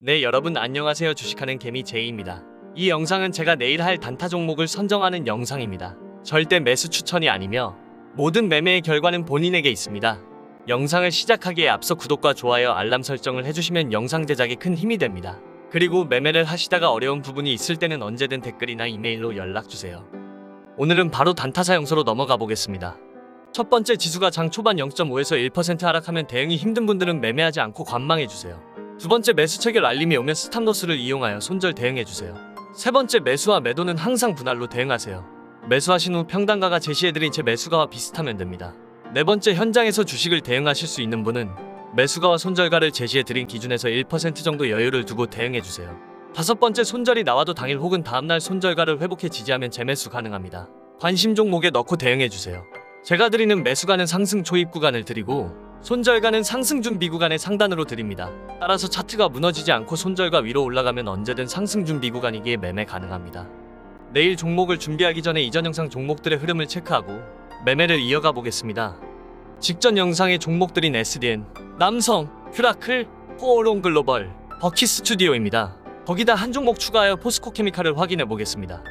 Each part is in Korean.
네 여러분 안녕하세요 주식하는 개미 제이입니다. 이 영상은 제가 내일 할 단타 종목을 선정하는 영상입니다. 절대 매수 추천이 아니며 모든 매매의 결과는 본인에게 있습니다. 영상을 시작하기에 앞서 구독과 좋아요 알람 설정을 해주시면 영상 제작에 큰 힘이 됩니다. 그리고 매매를 하시다가 어려운 부분이 있을 때는 언제든 댓글이나 이메일로 연락주세요. 오늘은 바로 단타 사용소로 넘어가 보겠습니다. 첫 번째 지수가 장 초반 0.5에서 1% 하락하면 대응이 힘든 분들은 매매하지 않고 관망해주세요. 두 번째 매수 체결 알림이 오면 스탑로스를 이용하여 손절 대응해주세요. 세 번째 매수와 매도는 항상 분할로 대응하세요. 매수하신 후 평단가가 제시해드린 제 매수가와 비슷하면 됩니다. 네 번째 현장에서 주식을 대응하실 수 있는 분은 매수가와 손절가를 제시해드린 기준에서 1% 정도 여유를 두고 대응해주세요. 다섯 번째 손절이 나와도 당일 혹은 다음날 손절가를 회복해 지지하면 재매수 가능합니다. 관심 종목에 넣고 대응해주세요. 제가 드리는 매수가는 상승 초입 구간을 드리고 손절가는 상승 준비 구간의 상단으로 드립니다. 따라서 차트가 무너지지 않고 손절가 위로 올라가면 언제든 상승 준비 구간이기에 매매 가능합니다. 내일 종목을 준비하기 전에 이전 영상 종목들의 흐름을 체크하고 매매를 이어가 보겠습니다. 직전 영상의 종목들인 SDN, 남성, 큐라클, 포오롱 글로벌, 버키 스튜디오입니다. 거기다 한 종목 추가하여 포스코 케미칼을 확인해 보겠습니다.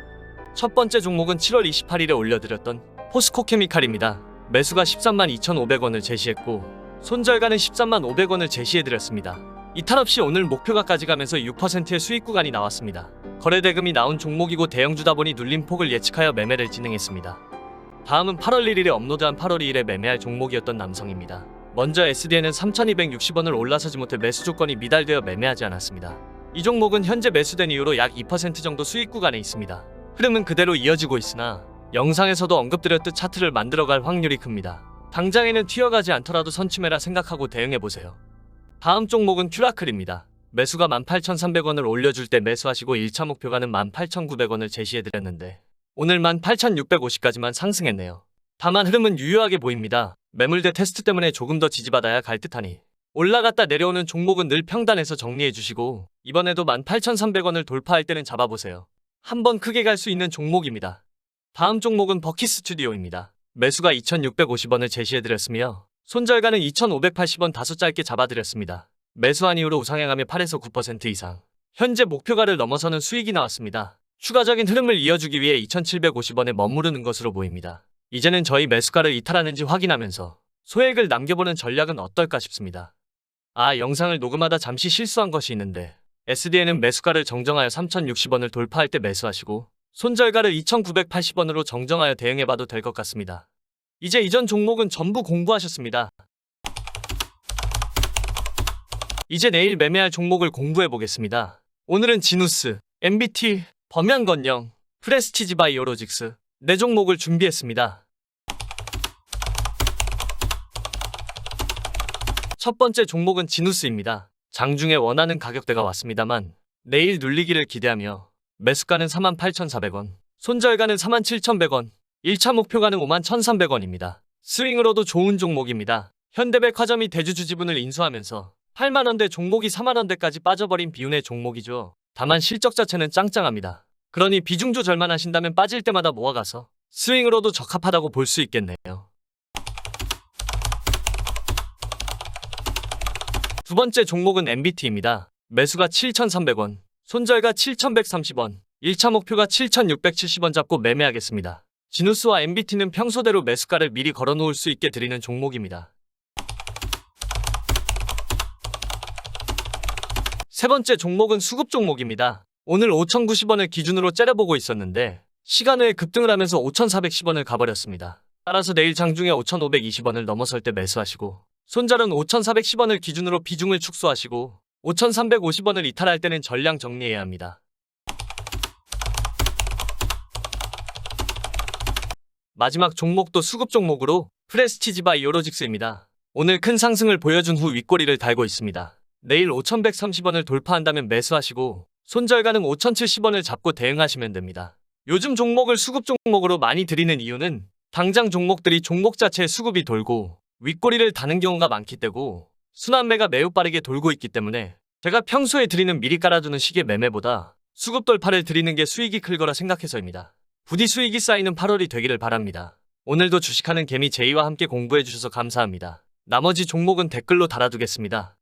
첫 번째 종목은 7월 28일에 올려드렸던 포스코 케미칼입니다. 매수가 13만 2,500원을 제시했고 손절가는 13만 500원을 제시해드렸습니다. 이탈 없이 오늘 목표가까지 가면서 6%의 수익 구간이 나왔습니다. 거래 대금이 나온 종목이고 대형주다 보니 눌림 폭을 예측하여 매매를 진행했습니다. 다음은 8월 1일에 업로드한 8월 2일에 매매할 종목이었던 남성입니다. 먼저 SDN은 3,260원을 올라서지 못해 매수 조건이 미달되어 매매하지 않았습니다. 이 종목은 현재 매수된 이후로 약 2% 정도 수익 구간에 있습니다. 흐름은 그대로 이어지고 있으나 영상에서도 언급드렸듯 차트를 만들어갈 확률이 큽니다. 당장에는 튀어가지 않더라도 선취매라 생각하고 대응해보세요. 다음 종목은 큐라클입니다. 매수가 18,300원을 올려줄 때 매수하시고 1차 목표가는 18,900원을 제시해드렸는데 오늘 18,650까지만 상승했네요. 다만 흐름은 유효하게 보입니다. 매물대 테스트 때문에 조금 더 지지받아야 갈 듯하니 올라갔다 내려오는 종목은 늘 평단에서 정리해주시고 이번에도 18,300원을 돌파할 때는 잡아보세요. 한번 크게 갈 수 있는 종목입니다. 다음 종목은 버키 스튜디오입니다. 매수가 2,650원을 제시해드렸으며 손절가는 2,580원 다소 짧게 잡아드렸습니다. 매수한 이후로 우상향하며 8에서 9% 이상. 현재 목표가를 넘어서는 수익이 나왔습니다. 추가적인 흐름을 이어주기 위해 2,750원에 머무르는 것으로 보입니다. 이제는 저희 매수가를 이탈하는지 확인하면서 소액을 남겨보는 전략은 어떨까 싶습니다. 아, 영상을 녹음하다 잠시 실수한 것이 있는데 SDN은 매수가를 정정하여 3,060원을 돌파할 때 매수하시고 손절가를 2,980원으로 정정하여 대응해봐도 될 것 같습니다. 이제 이전 종목은 전부 공부하셨습니다. 이제 내일 매매할 종목을 공부해 보겠습니다. 오늘은 지누스, MBT, 범양건영, 프레스티지 바이오로직스 네 종목을 준비했습니다. 첫 번째 종목은 지누스입니다. 장중에 원하는 가격대가 왔습니다만 내일 눌리기를 기대하며 매수가는 48,400원, 손절가는 47,100원, 1차 목표가는 51,300원입니다. 스윙으로도 좋은 종목입니다. 현대백화점이 대주주 지분을 인수하면서 8만원대 종목이 4만원대까지 빠져버린 비운의 종목이죠. 다만 실적 자체는 짱짱합니다. 그러니 비중 조절만 하신다면 빠질 때마다 모아가서 스윙으로도 적합하다고 볼 수 있겠네요. 두 번째 종목은 MBT입니다. 매수가 7,300원, 손절가 7,130원, 1차 목표가 7,670원 잡고 매매하겠습니다. 지누스와 MBT는 평소대로 매수가를 미리 걸어놓을 수 있게 드리는 종목입니다. 세 번째 종목은 수급 종목입니다. 오늘 5,090원을 기준으로 째려보고 있었는데 시간 외에 급등을 하면서 5,410원을 가버렸습니다. 따라서 내일 장중에 5,520원을 넘어설 때 매수하시고 손절은 5,410원을 기준으로 비중을 축소하시고 5,350원을 이탈할 때는 전량 정리해야 합니다. 마지막 종목도 수급 종목으로 프레스티지 바이 오로직스입니다. 오늘 큰 상승을 보여준 후 윗꼬리를 달고 있습니다. 내일 5,130원을 돌파한다면 매수하시고 손절가는 5,070원을 잡고 대응하시면 됩니다. 요즘 종목을 수급 종목으로 많이 드리는 이유는 당장 종목들이 종목 자체에 수급이 돌고 윗꼬리를 다는 경우가 많기 때고 순환매가 매우 빠르게 돌고 있기 때문에 제가 평소에 드리는 미리 깔아두는 시기의 매매보다 수급 돌파를 드리는 게 수익이 클 거라 생각해서입니다. 부디 수익이 쌓이는 8월이 되기를 바랍니다. 오늘도 주식하는 개미 제이와 함께 공부해 주셔서 감사합니다. 나머지 종목은 댓글로 달아두겠습니다.